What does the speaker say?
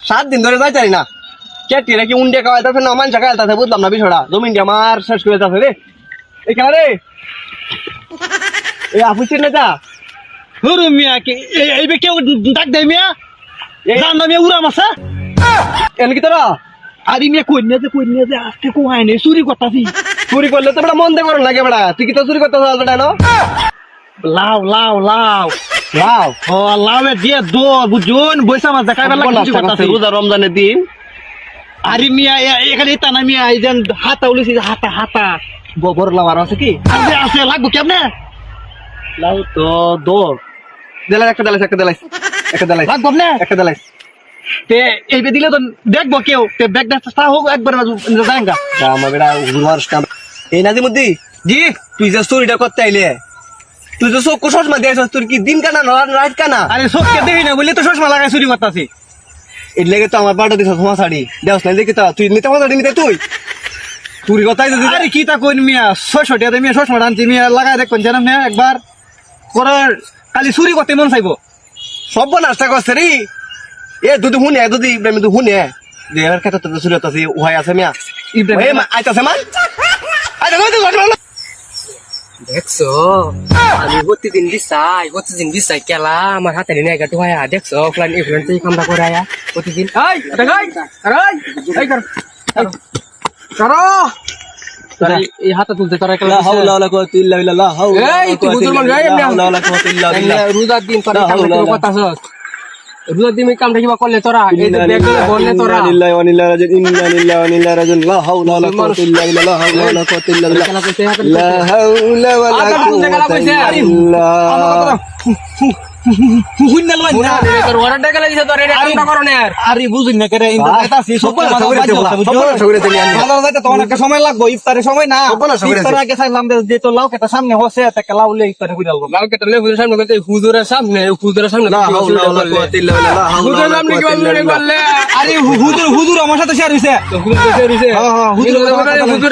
সাত দিন ধরে যাই চাই না কেটি নাকি উন্ডে খাওয়াই তাছে না মানুষ খাওয়াই তাছে বুঝলাম না বিষয়টা জমিন আমার শেষ করে যাচ্ছে রে এখানে রে এই আফিসের নেতা হুরু মিয়া কি এই- কেউ ডাক দেয় মিয়া জান মিয়া উড়া মাসা এন কি তোরা? আরে মিয়া কই নিয়ে যে কই যে আজকে কো চুরি করতাছি। চুরি করলে তো বেটা মন দিয়ে করো লাগে বেটা। তুই কি তো চুরি করতে বেটা no? লাও লাও লাও লাও ও লাউয়ে দিয়ে দো বুঝুন। বৈশা মাছ দেখাই বেলা কিছু করতাছি। রোজা রমজানের দিন। আরে মিয়া এখানে এটা না মিয়া এই যে হাতা উলিছি যে হাতা হাতা। ব- বড় আছে কি? আছে আছে লাগবো কেমনে? লাউ তো দৌড় দেলাই একটা দেলাই একটা দেলাই একটা দেলাই লাগবো কেমনে? একটা দেলাই তে এই দিলে তো দেখব কেউ। তে ব্যাগ দেখতে হোক একবার যায়গা। আমার বেটা হুজুর কাম এই নাজিমুদ্দি জি? তুই যে স্টোরিটা করতে আইলে তুই যে চোখ চশমা দিয়েছ তোর কি দিন কানা না রাত কানা? আরে চোখকে দেখি না বললে তো চশমা লাগাই চুরি করতাছি। এর লেগে তো আমার পাটা দিছ তোমার শাড়ি দেওস না দেখি তুই নিতে আমার শাড়ি নিতে তুই? চুরি কথাই যদি আরে কি তা কইন মিয়া ছয়শো টাকা মিয়া চশমা আনছি মিয়া লাগাই দেখ কোন মিয়া একবার। করার খালি চুরি করতে মন চাইব। সব নাস্তা করছে রে। এ দুদি হুনে দুদি ইব্রাহিম দুদি হুনে যে এর ক্ষেত্রে তো চুরি হতাছি উহাই আছে মিয়া। ইব্রাহিম। ওই মা মান আইতা কই তো দেখছ? আমি প্রতিদিন দিসাই প্রতিদিন দিসাই কেলা আমার হাতে নিয়ে গাটু হয় দেখছ? অফলাইন ইফলাইন তুই কামটা করে আয়া প্রতিদিন। এই এটা গাই আরে এই কর করো। এই হাতে তুলতে তোরা কেলা হাওলা ওয়ালা কুওয়াতা ইল্লা বিল্লাহ হাওলা এই তুই বুঝুর গাই এমনি হাওলা ওয়ালা কুওয়াতা ইল্লা বিল্লাহ। রোজার দিন তোরা। কথা রোজার দিনে কামটা কিবা করলে তোরা? এই যে ব্যাগ করে বললে তোরা। লিল্লাহি ওয়া ইন্না লিল্লাহি ওয়া ইন্না ইলাইহি লা হাওলা ওয়ালা কুওয়াতা ইল্লা বিল্লাহ লা হাওলা ওয়ালা কুওয়াতা ইল্লা বিল্লাহ। লা হাওলা ওয়ালা আবার কুওয়াতা ইল্লা হুইনা সময় লাগবো ইফতারের সময় না। আগে চাইলাম যে- যে তো লাউ কেটা সামনে হচ্ছে তাকে লাউ লে ইফতারে হুজুরের সামনে বলতে হুজুরের সামনে হুজুরের আরে হুজুর হুজুর আমার সাথে শেয়ার হ্যাঁ, হ্যাঁ, হুজুর- হুজুর